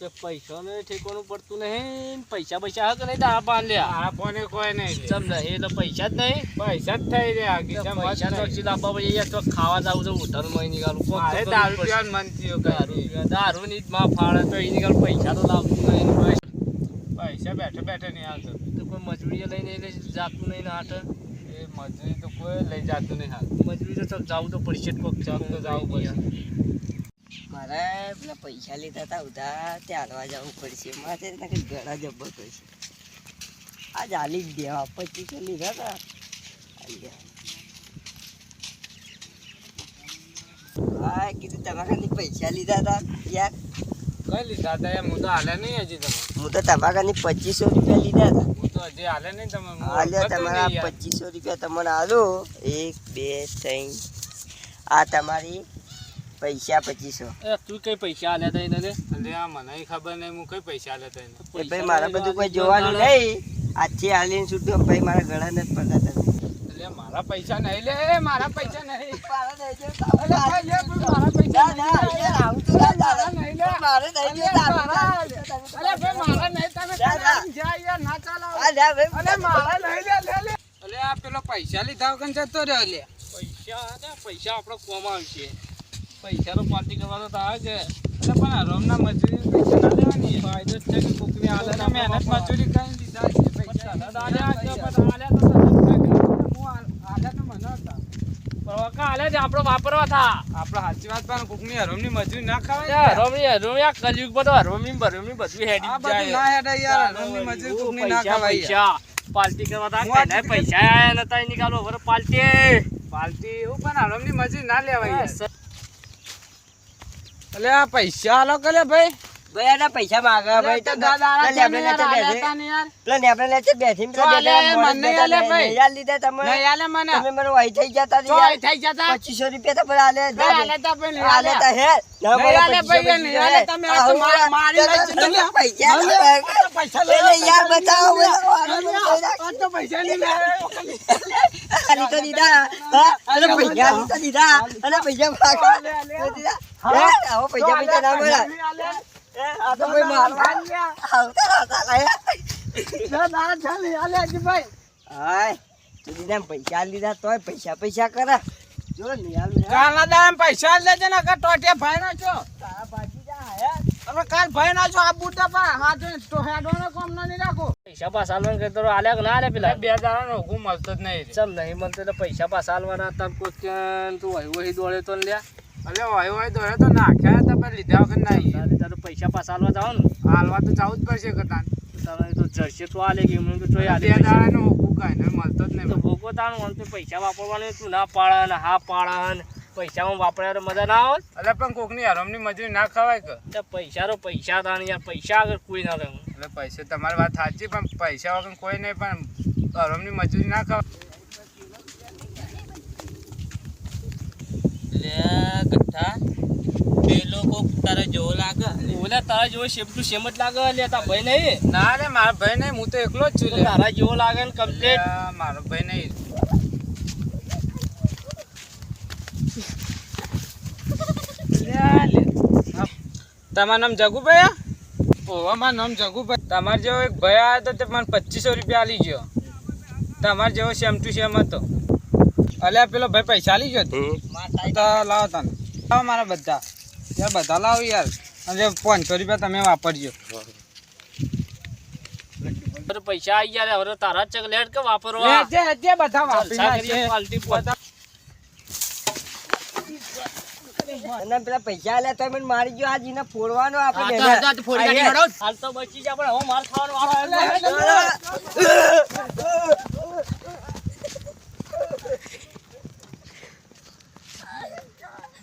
તે પૈસા ને ઠેકવાનું પડતું નહીં. પૈસા પૈસા હક નહીં? આ પાન લે. આ ફોને કોઈ નહીં. ચમ નહીં એટલે પૈસા જ નહીં. પૈસા જ થઈ રહ્યા ગીચા પૈસા તો સીધા લાવવા પછી તો ખાવા જાવ તો હોટલમાં નીકળું કોક તો મારે દારૂ. પીવાનું મન થયું દારૂ દારૂ ની માં ફાળે તો એની નીકળ પૈસા તો લાવતું નહીં. પૈસા બેઠે બેઠે નહીં આવતો તો કોઈ મજૂરી લઈને એટલે જાતું નહીં હાટ. એ મજૂરી તો કોઈ લઈ જતું નહીં હાલ મજૂરી તો જાવું તો પડશે કોક જાવ તો જાવું પડશે. મારે પેલા પૈસા લીધા હતા ઉધાર ત્યાં હાલવા જવું પડશે. મારે ઘણા જબ્બર પડશે આ ચાલી જ દેવા પચીસો લીધા હતા હા કીધું તમારાની પૈસા લીધા હતા યાર. કઈ લીધા હતા એમ હું તો હાલે નહીં હજી તમે. હું તો તમારાની પચીસો રૂપિયા લીધા હતા હું તો હજી હાલે નહીં તમે. તમારા પચીસો રૂપિયા તમને હાલો. એક બે ત્રણ. આ તમારી પૈસા પચીસો એ તું કઈ પૈસા આલ્યા તા એને? લે? આ મને ખબર નહીં હું કઈ પૈસા હાલે તો એને? ભાઈ મારા બધું કોઈ જોવાનું નહીં આજથી હાલીને સુધી ભાઈ મારા ગળા નથી પડતા તમે મારા પૈસા નહીં લે મારા પૈસા નહીં મારા નહીં મારા પૈસા ના, ના, નહીં મારા અલે. આ પેલો પૈસા લીધા વગર જતો રહ્યો લે પૈસા ને પૈસા આપડે કોમ આવશે. પૈસા તો પાર્ટી કરવાનો તો આવે છે. અલે પણ રોમના મજૂરી પૈસા ના દેવાની. ફાયદો છે કે કોકની અલે મહેનત મજૂરી કરીને દીધા છે પૈસા. તો આલ્યા તો મને હતા. આપણો વાપરવા થા આપણે સાચી વાત પણ કોકની હરોમની મજૂરી ના ખાવાય ને. હરોમી હરોમી આ કલયુગ બધો હરોમી બરોમી બધું હેડી જાય. ના હેડે યાર. હરોમની મજૂરી કોકની ના ખાવાય પાર્ટી કરવા તા પૈસા આયા નતા નીકાળો. હવે પાલટી. પાલટી હું પણ હરોમની મજૂરી ના લેવાય અલે આ પૈસા હાલો કલે ભાઈ ભાઈ આના પૈસા માંગે ભાઈ તો પેલા લેબડે લેતે બેઠી. તો મને આલે ભાઈ. યાર લીધા તમે નહીં આલે મને તમે મને વાઈ થઈ જતા તો યાર થઈ જતા 2500 રૂપિયા તો પેલા આલે આલે તો ભાઈ નહીં આલે. તો હે ના આલે ભાઈ, નહીં આલે. તમે આ તો માર- મારી લઈ. પૈસા. પૈસા લે. યાર બતાવો આ તો પૈસા નહીં લે. તો દીધા હા અને પૈસા દીધા અને પૈસા માંગા. દીધા. હે? આવો પૈસા પૈસા ના મળે? આ તો ભાઈ મારવા આવતા લાયા. ના, ના, ચાલ, નહીં આલે હજી ભાઈ. હાય તો દીધા પૈસા લીધા તોય પૈસા પૈસા કરા. જો નિહાલ. કાલના દાડે પૈસા લેજે ને કાં ટોટિયા ભાઈ ના છો. તારા બાજી જા હે. તમે કાલ ભાઈ ના છો આ બુટા પણ હાથે તો હેડવાનો કામ ના નહીં રાખો. પૈસા પાછા આલવાના કહેતો રહો, આલ્યા કે ના આલ્યા પેલા? બે દાડા નો હુકુમ મળતો જ નહીં. ચમ નહીં મળતો પૈસા પાછા આલવાના. હતા કોઈ તું વહી વહી દોડે તો ને લ્યા. અલે હોય હોય દોરે તો નાખ્યા હતા પણ લીધા વગર નહીં. તારે તારે પૈસા પાછા આલવા જાવ ને હાલવા તો જવું જ પડશે કદાચ તારે. તો જર્સી તો આલે કે એમનું તો જોઈ બે આલે પૈસા. દાડા નો હુકુમ કાંઈ નહીં મળતો જ તો નહીં ભોગવો તાણ આમ તો પૈસા વાપરવાનું તું ના પાડે ને હા પાડે ને પૈસામાં વાપર્યા તો મજા ના આવે. અલે પણ કોકની હરમની મજૂરી ના ખવાય કે? તો પૈસા તો પૈસા તાણ યાર પૈસા આગળ કોઈ ના રહે એટલે પૈસા તમારી વાત સાચી પણ પૈસા વગર કોઈ નહીં પણ હરમની મજૂરી ના ખવાય. ઓલા તારા જેવો શેપ ટુ સેમ જ લાગે લે તારા ભાઈ નહીં? ના રે મારા ભાઈ નહીં હું તો એકલો જ છું તારા જેવો લાગે ને કમ્પ્લીટ મારો ભાઈ નહીં. તમારું નામ જગુભાઈ ઓવા મારું નામ જગુભાઈ. તમારે જેવો એક ભાઈ આવ્યો હતો તે મને પચીસો રૂપિયા આલી ગયો તમારે જેવો સેમ ટુ સેમ હતો. અલ્યા પેલો ભાઈ પૈસા લઈ ગયો તો લાવો તને. લાવો મારા બધા. યાર બધા લાવો યાર. અને પાંચસો રૂપિયા તમે વાપરજો. પૈસા આવી ગયા હવે તારા ચકલેટ કે વાપરવા? બધા વાપરી અને પેલા પૈસા આલ્યા તમે મારી ગયો. આજ એને ફોડવાનો આપણે. હાલ તો બચી જા પણ હવે માર ખાવાનો વારો આવ્યો.